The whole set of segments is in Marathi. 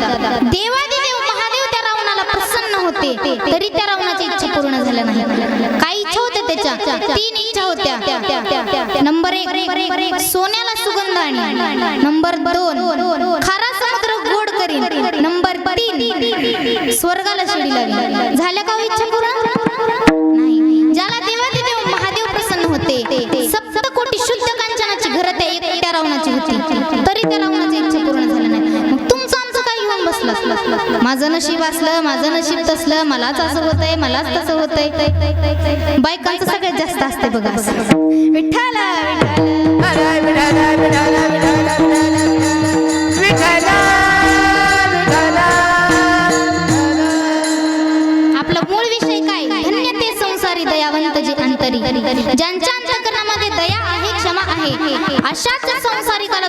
देवादिदेव महादेव त्या रावणाला प्रसन्न होते. तरी त्या रावणाची इच्छा पूर्ण झाल्या नाही. काही इच्छा होत्या त्याच्या. तीन इच्छा होत्या. नंबर एक सोन्याला सुगंध आणि. नंबर दोन खारा समुद्र गोड करीन. नंबर तीन स्वर्गाला शिडी लावी झाल्या का हो इच्छा पूर्ण? माझं नशीब असलं माझं नशीब तसलं मलाच असं होतंय मलाच तसं होतंय. बायकांचं सगळ्यात जास्त असते बघा विठ्ठल आपला मूळ विषय काय? धन्य ते संसारी दयावंत जी अंतरी. ज्यांच्या अंतकरणामध्ये दया आहे क्षमा आहे अशाच संसारिकाला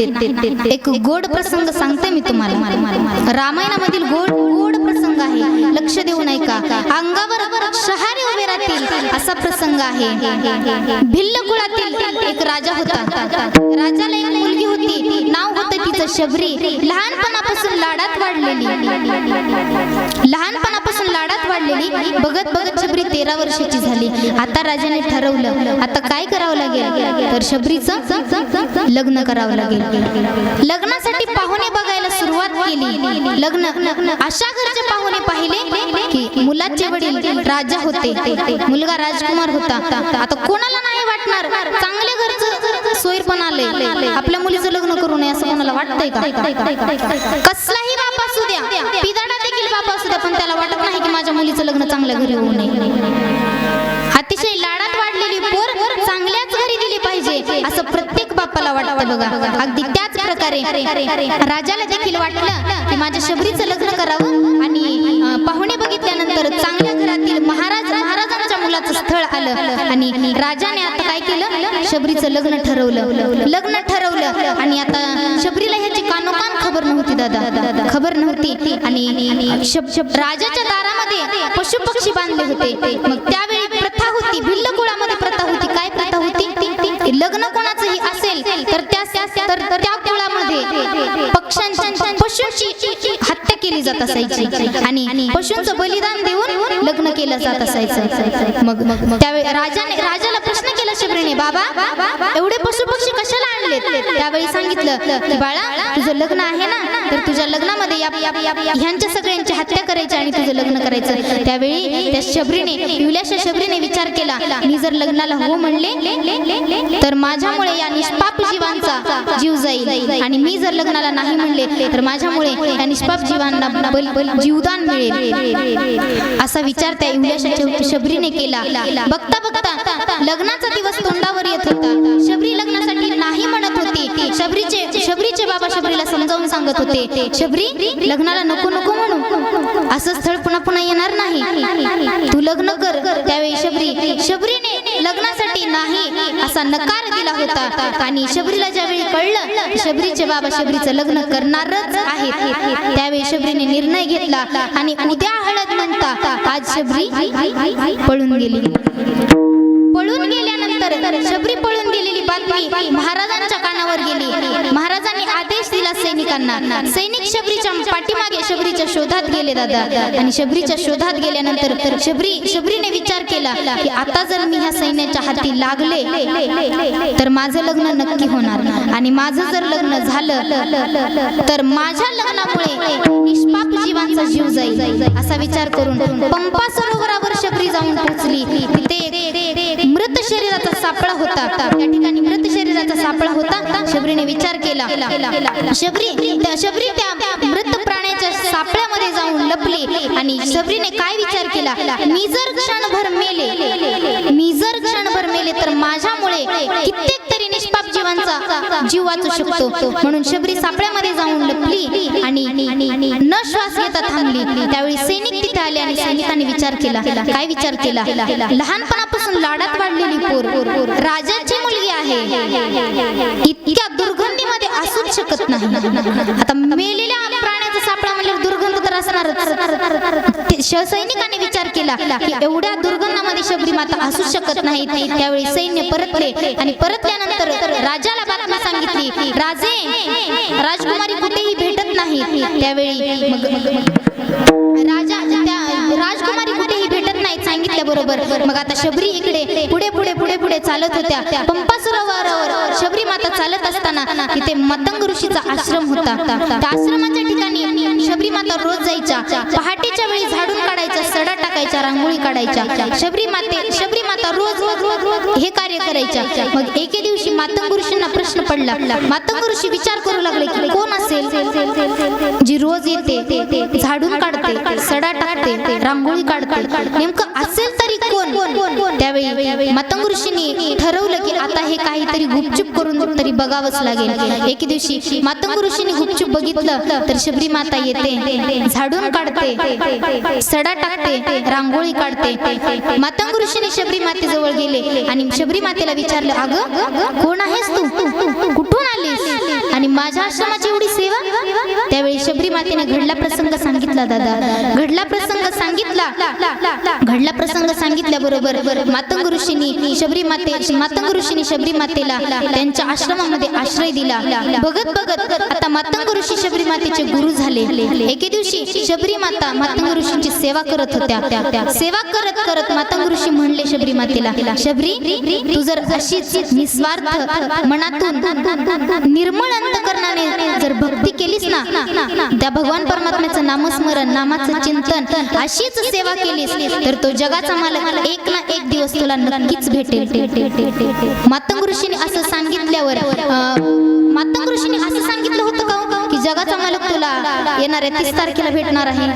एक गोड प्रसंग सांगते मी तुम्हाला. रामायणामधील गोड गोड प्रसंग आहे. लक्ष देऊ नये का अंगावर शहारे उभे राहतील असा प्रसंग आहे. भिल्ल कुळातील एक राजा होता. राजाला एक मुलगी होती. नाव होतं तिचं शबरी. लहानपणापासून लाडात वाढलेली. लहानपणापासून लाडात वाढलेली. बघत बघत तेरा वर्षाची झाली. आता राजाने ठरवलं आता काय करावं लागेल? तर शबरीचं लग्न करावं लागेल. लग्नासाठी पाहुणे बघायला सुरुवात केली. लग्न अशा घरचे पाहुणे पाहिले की मुलाचे वडील राजा होते. मुलगा राजकुमार होता. आता कोणाला नाही वाटणार? चांगले घरचं सोयर पण आले आपल्या मुलीचं लग्न करू नये असं कोणाला वाटतंय का? कसलाही बाप असू द्या पिदाडा देखील बापा सुद्धा पण त्याला वाटत नाही की माझ्या मुलीचं लग्न चांगल्या घरी होऊ नये. अतिशय लाडात वाढलेली पोर चांगल्याच घरी दिली पाहिजे असं प्रत्येक बापाला वाटतं बघा. अगदी त्याच प्रकारे राजाला देखील वाटलं की माझ्या शबरीचं लग्न करावं आणि पाहुणे बघितल्यानंतर चांगल्या घरातील महाराज महाराजांच्या मुलाचं स्थळ आलं. आणि राजाने आता काय केलं? शबरीचं लग्न ठरवलं. लग्न ठरवलं. आणि आता शबरीला ह्याची कानोकान खबर नव्हती दादा. खबर नव्हती. आणि राजाच्या दारामध्ये पशु पक्षी बांधले होते. मग त्यावेळी प्रथा होती. भिल्ल कुळामध्ये प्रथा होती. काय प्रथा होती? लग्न कोणाचंही असेल तर त्या त्या- तर कुळामध्ये पक्ष्यांची पशूंची हत्या केली जात असायची. आणि पशूंचं बलिदान देऊन लग्न केलं जात असायचं. मग मग त्यावेळी राजाने राजाला केलं शबरीने बाबा एवढे पशु पक्षी कशाला आणले त्यावेळी सांगितलं की बाळा तुझं लग्न आहे ना? तर तुझ्या लग्नामध्ये ह्यांच्या सगळ्यांची हत्या करायची आणि तुझं लग्न करायचं. त्यावेळी त्या शबरीने युल्याशा शबरीने विचार केला मी जर लग्नाला हो म्हणले तर माझ्यामुळे या निष्पाप जीवांचा जीव जाईल. आणि मी जर लग्नाला नाही म्हणले तर माझ्यामुळे या निष्पाप जीवांना जीवदान मिळेल. असा विचार त्या युल्याशा शबरीने केला. बघता बघता लग्नाचा दिवस तोंडावर येत होता. शबरी लग्नासाठी नाही म्हणत होती. शबरीचे शबरीचे बाबा शबरीला समजावून सांगत होते. शबरी लग्नाला नको नको म्हणू. असं स्थळ पुन्हा पुन्हा येणार नाही. तू लग्न कर. त्यावेळी शबरी शबरीने लग्नासाठी नाही असा नकार दिला होता. आणि शबरीला ज्यावेळी कळलं शबरीचे बाबा शबरीचं लग्न करणारच आहेत. त्यावेळी शबरीने निर्णय घेतला. आणि उद्या हळद म्हणता आज शबरी पळून गेली. गेल्यानंतर शबरी पळून गेलेली बातमी महाराजांच्या कानावर गेली. महाराजांनी आदेश दिला सैनिकांना. सैनिक शबरीच्या पाठीमागे शबरीच्या शोधात गेले दादा. आणि शबरीच्या शोधात गेल्यानंतर शबरी शबरीने विचार केला की आता जर मी ह्या सैन्याच्या हाती लागले तर माझं लग्न नक्की होणार. आणि माझं जर लग्न झालं तर माझ्या लग्नामुळे निष्पाप जीवांचा जीव जाईल असा विचार करून पंपा सरोवरावर शबरी जाऊन पोहोचली तिथे मृत शरीराचा सापळा होता. त्या ठिकाणी मृत शरीराचा सापळा होता. शबरीने विचार केला. शबरी त्या शबरी त्या मृत प्राण्याच्या सापळ्यामध्ये जाऊन लपली आणि शबरीने काय विचार केला? मी जर क्षणभर मेले जीवांचा जीव वाचू शकतो म्हणून शबरी सापळ्यामध्ये जाऊन लपली आणि न श्वास घेता थांबली. त्यावेळी सैनिक तिथे आले आणि सैनिकांनी विचार केला. काय विचार केला? लहानपणापासून लाडात वाढलेली पोर. राजाची मुलगी आहे. इतक्या दुर्गंधीमध्ये असूच शकत नाही. आता मेलेल्या प्राण्याचा सापळा म्हणल्यावर दुर्गंध तर असणारच. श- सैनिकाने विचार केला की एवढ्या दुर्गंधामध्ये शबरी माता असू शकत नाही त्यावेळी सैन्य परतले आणि परतल्यानंतर राजाला बातमी सांगितली राजे राजकुमारी कुठेही भेटत नाही त्यावेळी मग राजा राजकुमारी कुठेही भेटत नाही सांगितल्या बरोबर मग आता शबरी इकडे पुढे पुढे चालत होत्या. पंपा सरोवरावर शबरी माता चालत असताना तिथे मतंग ऋषीचा आश्रम होता. त्या आश्रमाच्या ठिकाणी शबरी माता रोज जायच्या. पहाटेच्या वेळी झाडून काढायच्या सडा टाकायच्या रांगोळी काढायच्या. शबरी माते शबरी माता रोज रोज रोज रोज हे कार्य करायच्या. मग एके दिवशी मातंग ऋषींना प्रश्न पडला. मातंग ऋषी विचार करू लागले की कोण असेल? जी रोज येते झाडून काढते सडा टाकते रांगोळी काढते. नेमकं असेल तरी कोण? त्यावेळी मातंग ऋषींनी ठरवलं की आता हे काहीतरी गुपचूप करून तरी बघावंच लागेल. एके दिवशी मातंग ऋषीने गुपचूप बघितलं तर शबरी माता येते झाडून काढते सडा टाकते रांगोळी काढते. मातंग ऋषीने शबरी मातेजवळ गेले आणि शबरी मातेला विचारलं अगं कोण आहेस तू? कुठून आलीस? आणि माझ्या आश्रमाची एवढी सेवा? त्यावेळी शबरी मातेने घडला प्रसंग सांगितला दादा घडला प्रसंग सांगितला. घडला प्रसंग सांगितल्याबरोबर मातंग ऋषींनी शबरी माते मातंग ऋषींनी शबरी मातेला त्यांच्या आश्रमामध्ये आश्रय दिला. बघत बघत आता मातंग ऋषी शबरी मातेचे गुरु झाले. एके दिवशी शबरी माता मातंग ऋषींची सेवा करत होत्या. सेवा करत करत मातंग ऋषी म्हणले शबरी मातेला शबरी तू जर अशीच निस्वार्थ मनातून निर्मळ अंतकरणाने जर भक्ती केलीस ना त्या भगवान परमात्म्याचं नामस्मरण नामाचं चिंतन अशीच सेवा केलीस तर तो जगाचा मालक एक ना एक दिवस तुला नक्कीच भेटेल. मातंग ऋषीने असं सांगितल्यावर मातंग ऋषीने असं सांगितलं होतं का हो? की जगाचा मालक तुला येणाऱ्या तीस तारखेला भेटणार आहे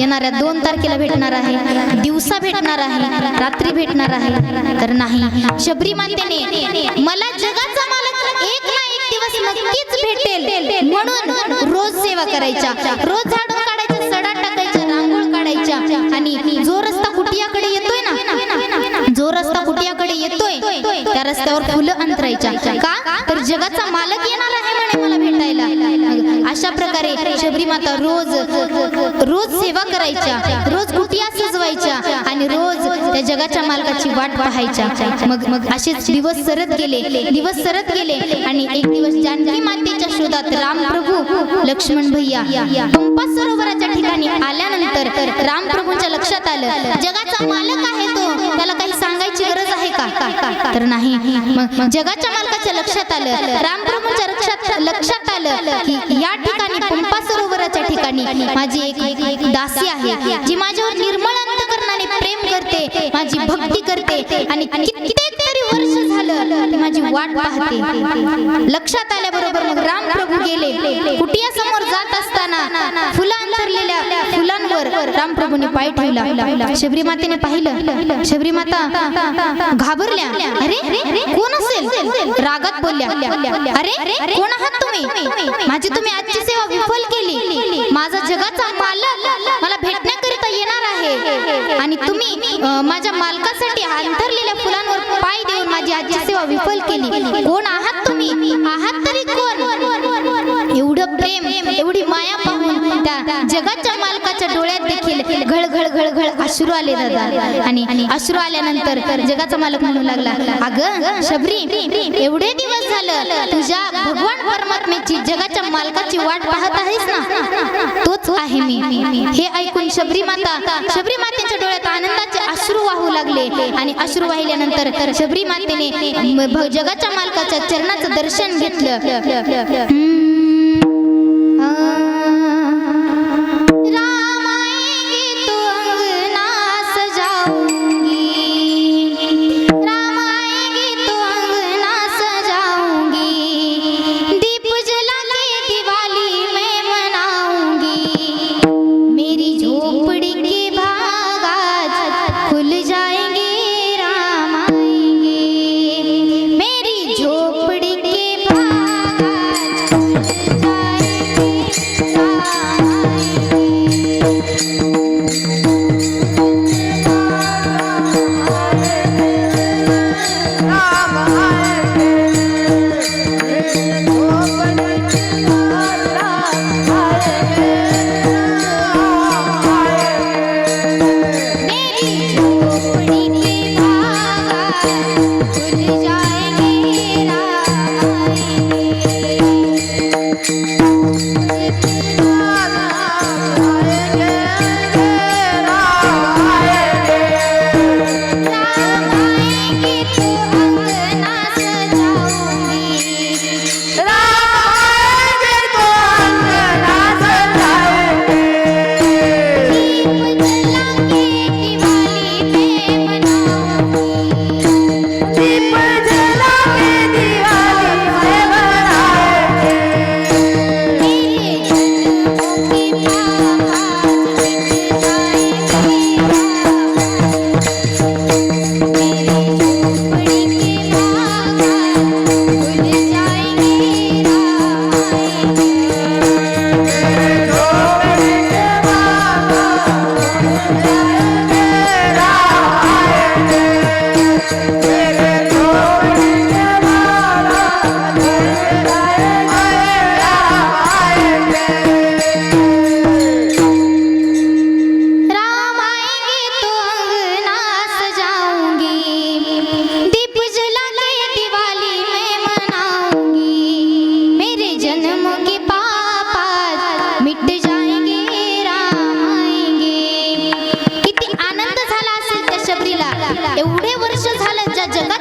येणाऱ्या दोन तारखेला भेटणार आहे दिवसा भेटणार आहे रात्री भेटणार आहे. तर नाही. शबरी मातेने मला जगाचा मालक एक ना एक दिवस नक्कीच भेटेल. म्हणून रोज सेवा करायच्या. रोज झाडून काढायच्या सडा टाकायच्या रांगोळ काढायच्या. आणि जो रस्ता कुटियाकडे येतोय ना रस्ता कुटियाकडे येतोय? त्या रस्त्यावर फुलं अंतरायच्या. का? तर जगाचा मालक येणार आहे म्हणे मला भेटायला. अशा प्रकारे शबरी माता रोज रोज सेवा करायच्या रोज कुटिया सजवायच्या आणि रोज त्या जगाच्या मालकाची वाट पाहायच्या. मग मग असेच दिवस सरत गेले दिवस सरत गेले आणि एक दिवस जानकी मातेच्या शोधात राम प्रभू लक्ष्मण भैया पंपा सरोवराच्या ठिकाणी आल्यानंतर राम प्रभूंच्या लक्षात आलं जगाचा मालक आहे तो. का तर नाही. मग जगाच्या मालकाच्या लक्षात आलं. राम प्रभूंच्या लक्षात लक्षात आलं की या ठिकाणी पंपा सरोवराच्या ठिकाणी माझी एक दासी आहे जी माझ्यावर निर्मळ अंतकरणाने प्रेम करते माझी भक्ती करते आणि कित्येक ती माझी वाट पाहते. लक्षात आल्याबरोबर मग राम प्रभू गेले. कुटिया समोर जात असताना फुलं अंतरलेल्या फुलांवर राम प्रभूने पाय ठेवला. शबरी मातेने पाहिलं. शबरी माता घाबरल्या. अरे कोण असेल? रागात बोलल्या. अरे कोण आहात तुम्ही? माझी तुम्ही आजची सेवा विफल केली. माझा जगाचा मालक मला भेटण्या तुम्ही माझ्या मालकासाठी अंतरलेल्या फुलांवर पाय देऊन माझी आजची सेवा विफल केली. कोण आहात तुम्ही? आहात तरी कोण? एवढं प्रेम एवढी माया पाहून त्या जगाच्या घळ घळ घळ घळ अश्रू आले दादा आणि अश्रू आल्यानंतर जगाचा मालक म्हणू लागला. अगं शबरी एवढे दिवस झालं तुझ्या भगवान परमात्म्याची जगाच्या मालकाची वाट पाहत आहेस ना? तोच आहे मी. हे ऐकून शबरी माता शबरी मातेच्या डोळ्यात आनंदाचे अश्रू वाहू लागले आणि अश्रू वाहिल्यानंतर शबरी मातेने जगाच्या मालकाच्या चरणाचं दर्शन घेतलं.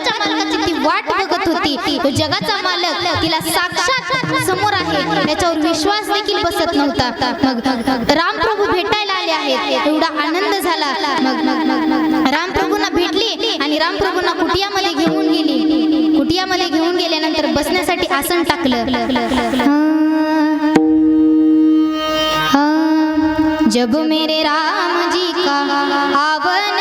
जगाच्या मालकाची ती वाट बघत होती. तो जगाचा मालक तिला साक्षात समोर आहे. त्याच्यावर विश्वास देखील बसत नव्हता. मग राम प्रभू भेटायला आले आहेत. एवढा आनंद झाला. मग राम प्रभूंना भेटली आणि राम प्रभूंना कुटियामध्ये घेऊन गेली. कुटियामध्ये घेऊन गेल्यानंतर बसण्यासाठी आसन टाकलं. जब मेरे राम जी का आवन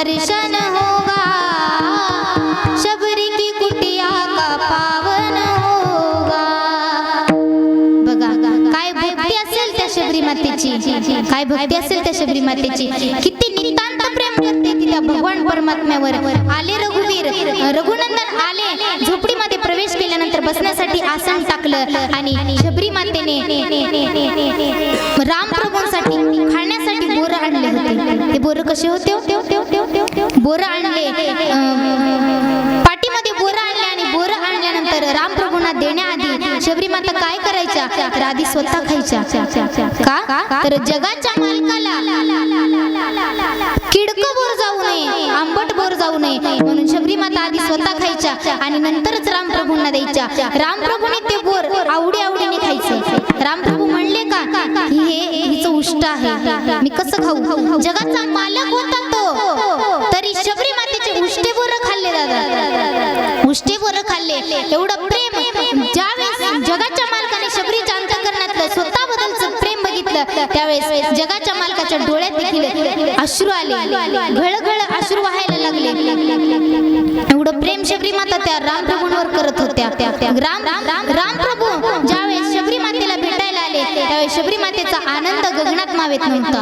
दर्शन होगा। शबरी की कुटिया का पावन होगा। बघा काय असेल त्या शबरी मातेची? काय भक्ती असेल त्या शबरी मातेची? किती नितांत प्रेम करते तिला भगवान परमात्म्यावर. आले रघुवीर रघुनंदन आले झोपडी प्रभूंसाठी आसन टाकलं आणि शबरी मातेने राम प्रभूंसाठी खाण्यासाठी बोर आणले होते. ते बोर कसे होते? बोर आणले. पाठीमध्ये बोर आणले आणि बोर आणल्यानंतर राम प्रभूंना देण्याआधी शबरी माता काय करायच्या? तर आधी स्वतः खायच्या. का? तर जगाच्या मालकाला आंबट जाऊ नये. म्हणून शबरीमाता आधी स्वतः खायच्या आणि नंतरच रामप्रभूंना द्यायच्या. रामप्रभूने ते बोर आवडी आवडीने खायचे. रामप्रभू म्हणले का हे हिचं उष्ट आहे. मी कसं खाऊ? जगाचा मालक होता तो. तरी शबरी मातेचे उष्टे बोर खाल्ले दादा. उष्टे बोर खाल्ले. एवढं प्रेम. ज्यावेळेस जगाच्या मालकाने शबरीच्या अंतकरणातलं स्वतः बदलचं प्रेम बघितलं त्यावेळेस जगाच्या मालकाच्या डोळ्यात देखील अश्रू आले. घळघळ अश्रू व्हायला लागले. एवढं प्रेम शबरी माता त्या राम प्रभूंवर करत होत्या. राम राम राम प्रभू ज्यावेळेस शबरी मातेला भेटायला आले त्यावेळेस शबरी मातेचा आनंद गगनात मावेत नव्हता.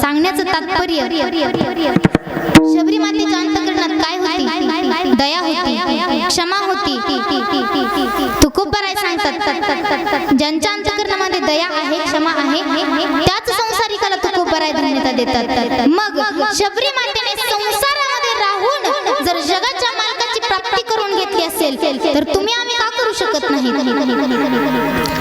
सांगण्याचं तात्पर्य शबरी मातेच्या अंतकरणात काय होती? दया होती क्षमा होती. तू खूप सांगतात. ज्यांच्या अंतकरणामध्ये दया आहे क्षमा आहे त्याच संसारिकाला तू खूप धन्यता देतात. मग शबरी मातेने संसारामध्ये राहून जर जगाच्या मालकाची प्राप्ती करून घेतली असेल तर तुम्ही आम्ही का करू शकत नाही?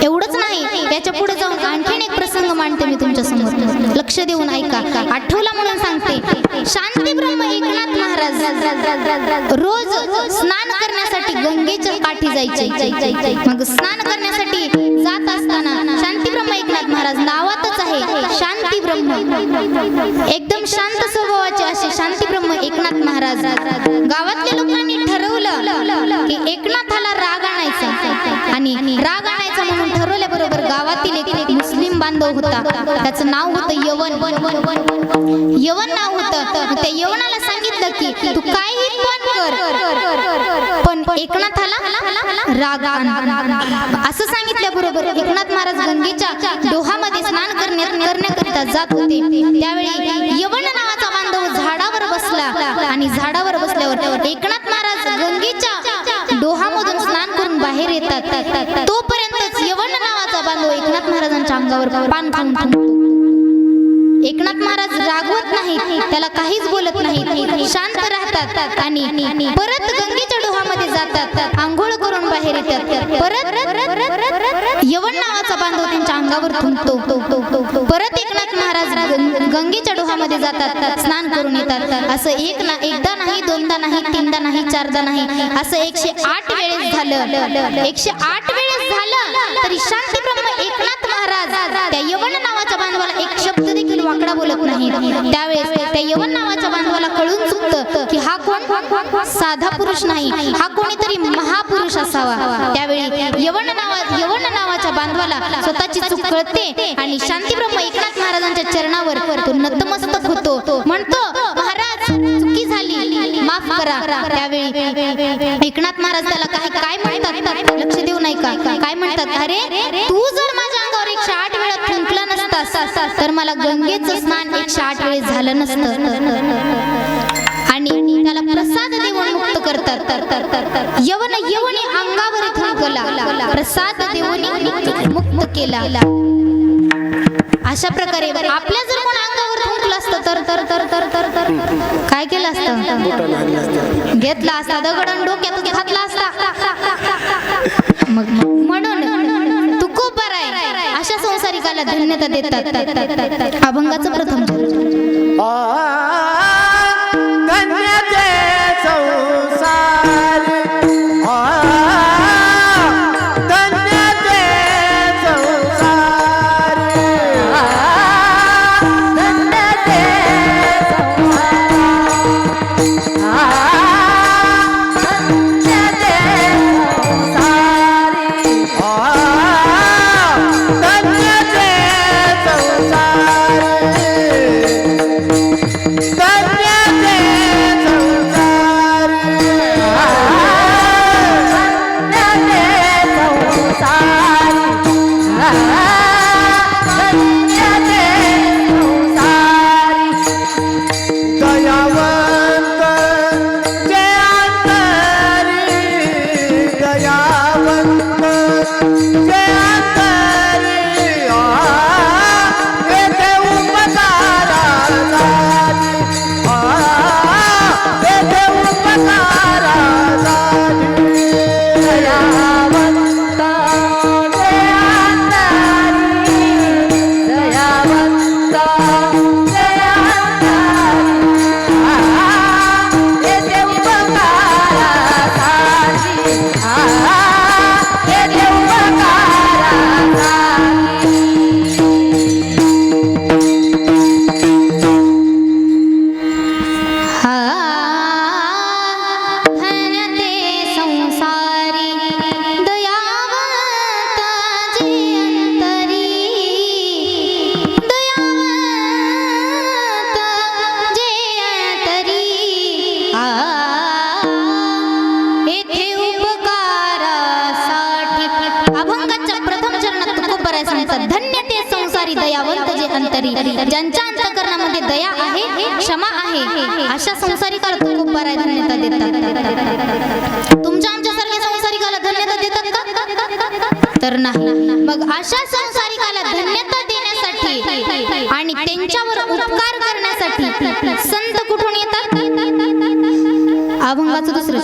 एवढंच नाही याच्यापुढे जाऊन आणखीन एक प्रसंग मांडते मी तुमच्यासमोर लक्ष देऊन ऐका आठवला म्हणून सांगते. शांती ब्रह्म एकनाथ महाराज रोज स्नान करण्यासाठी गंगेच्या काठी जायचे. मग स्नान करण्यासाठी जात असताना शांती ब्रह्म एकनाथ महाराज नावात आहे. शांती ब्रह्म. एकदम शांत स्वभावाचे असे शांती ब्रह्म एकनाथ महाराज. गावातल्या लोकांनी ठरवलं मुस्लिम होता. त्याचं नाव होतं यवन. यवन नाव होतं. त्या यवनाला सांगितलं की तू काही पण कर. पण एकनाथाला राग असं सांगितल्याबरोबर एकनाथ महाराज गंगेच्या डोहामध्ये स्नान करण्यात करण्याकरिता जात होते. त्यावेळी यवन नावाचा बांधव झाडावर बसला आणि झाडावर बसल्यावर एकनाथ महाराज गंगेच्या डोहामधून स्नान करून बाहेर येतात. तोपर्यंतच एकनाथ महाराजांच्या अंगावर पान खाऊन एकनाथ महाराज रागवत नाही त्याला काहीच बोलत नाही शांत राहतात आणि परत गंगेच्या डोहामध्ये जातात आंघोळ करून बाहेर येतात परत यवन नावाचा बांधव त्यांच्या अंगावर थुंकतो गंगेच्या जातात स्नान करून येतात. असं एक ना एकदा नाही दोनदा नाही तीनदा नाही चारदा नाही. असं एकशे आठ वेळेस झालं. एकशे आठ वेळेस झालं तरी शांती ब्रह्म एकनाथ महाराज त्या यवन नावा वाकडा बोलत नाही. त्यावेळेस त्या यवन नावाच्या बांधवाला कळून चुकतं की हा कोण? साधा पुरुष नाही. हा कोणीतरी महापुरुष असावा. त्यावेळी यवन नावा यवन नावाच्या बांधवाला स्वतःची चूक कळते आणि शांती ब्रह्म एकनाथ महाराजांच्या चरणावर तो नतमस्तक होतो. म्हणतो महाराज चुकी झाली. माफ करा. त्यावेळी एकनाथ महाराज त्याला काय काय म्हणतात? लक्ष देऊ नाही का काय म्हणतात? अरे तर मला गंगेचं स्नान एकशे आठ वेळेस झालं नसतं. आणि त्याला प्रसाद देऊन मुक्त करतात. यवन यवनी अंगावर थुंकला प्रसाद देऊन मुक्त केला. अशा प्रकारे आपल्या जर कोण अंगावर थुंकलं असतं तर तर तर तर तर तर काय केलं असतं? घेतला असता दगडण डोक्यातच घातला असता. मग म्हणून धन्यता देतात. अभंगाचं प्रथम. तरी ज्यांच्या अंतकरणामध्ये दया आहे क्षमा आहे अशा संसारिकाला तुकोबाराय धन्यता देतात. तुमच्या आमच्यासारख्या संसारिकाला धन्यता देतात का? तर नाही. मग अशा संसारिकाला धन्यता देण्यासाठी आणि त्यांच्यावर उपकार करण्यासाठी संत कुठून येतात? अभंगाचं दुसरं